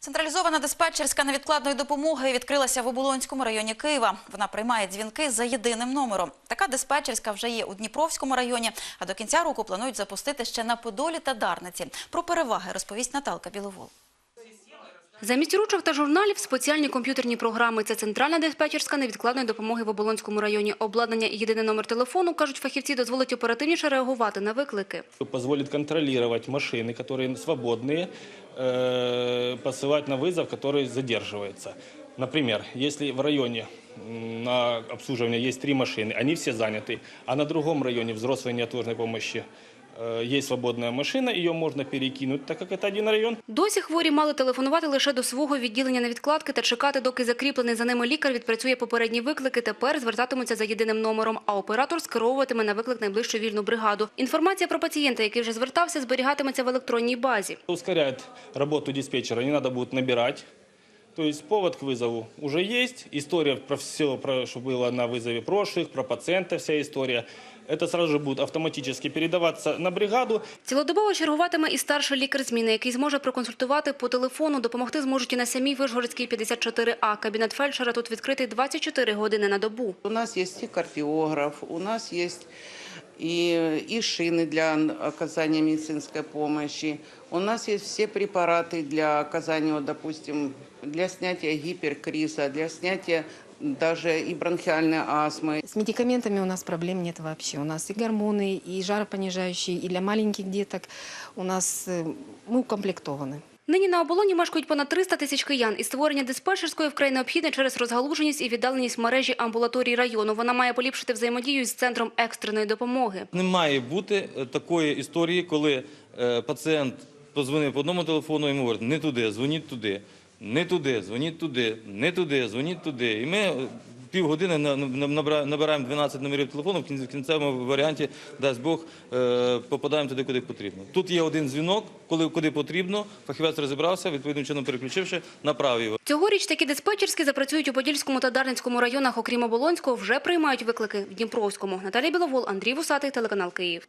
Централізована диспетчерська невідкладної допомоги відкрилася в Оболонському районі Києва. Вона приймає дзвінки за єдиним номером. Така диспетчерська вже є у Дніпровському районі, а до кінця року планують запустити ще на Подолі та Дарниці. Про переваги розповість Наталка Біловол. Замість ручок та журналів спеціальні комп'ютерні програми. Це центральна диспетчерська невідкладної допомоги в Оболонському районі. Обладнання і єдиний номер телефону, кажуть фахівці, дозволить оперативніше реагувати на виклики. позволит контролировать машины, которые свободные, э, посылать на вызов, который задерживается. Например, если в районе м, на обслуживание есть три машины, они все заняты, а на другом районе взрослой неотложной помощи э, есть свободная машина, ее можно перекинуть, так как это один район. Досі хворі мали телефонувати лише до свого відділення невідкладки та чекати, доки закріплений за ними лікар відпрацює попередні виклики. Тепер звертатимуться за єдиним номером, а оператор скеровуватиме на виклик найближчу вільну бригаду. Інформація про пацієнта, який вже звертався, зберігатиметься в електронній базі. Ускоряет работу диспетчера, не надо будет набирать. То есть повод к вызову уже есть, история про все, про, что было на вызове прошлых, про пациента вся история. Это сразу же будет автоматически передаваться на бригаду. Цілодобово чергуватиме і старший лікар зміни, який зможе проконсультувати по телефону. Допомогти зможуть і на самій Вишгородській 54А. Кабінет фельдшера тут відкритий 24 години на добу. У нас есть и кардиограф, у нас есть и, и шины для оказания медицинской помощи. У нас есть все препараты для оказания, вот, допустим, для снятия гиперкриза, для снятия даже и бронхиальной астмы. С медикаментами у нас проблем нет вообще. У нас и гормоны, и жаропонижающие, и для маленьких деток. У нас э, мы укомплектованы. Нині на оболоні мешкають понад 300 тисяч киян. І створення диспетчерської вкрай необхідне через розгалуженість і віддаленість мережі амбулаторій району. Вона має поліпшити взаємодію з центром екстреної допомоги. Не має бути е, такої історії, коли е, пацієнт позвонив по одному телефону, йому говорять, не туди, дзвоніть туди, не туди, дзвоніть туди, не туди, дзвоніть туди. І ми е, півгодини на- на- набираємо 12 номерів телефону, в кінцевому варіанті, дасть Бог, е, попадаємо туди, куди потрібно. Тут є один дзвінок, коли куди потрібно, фахівець розібрався, відповідним чином переключивши, направив його. Цьогоріч такі диспетчерські запрацюють у Подільському та Дарницькому районах, окрім Оболонського, вже приймають виклики в Дніпровському. Наталія Біловол, Андрій Вусатий, телеканал Київ.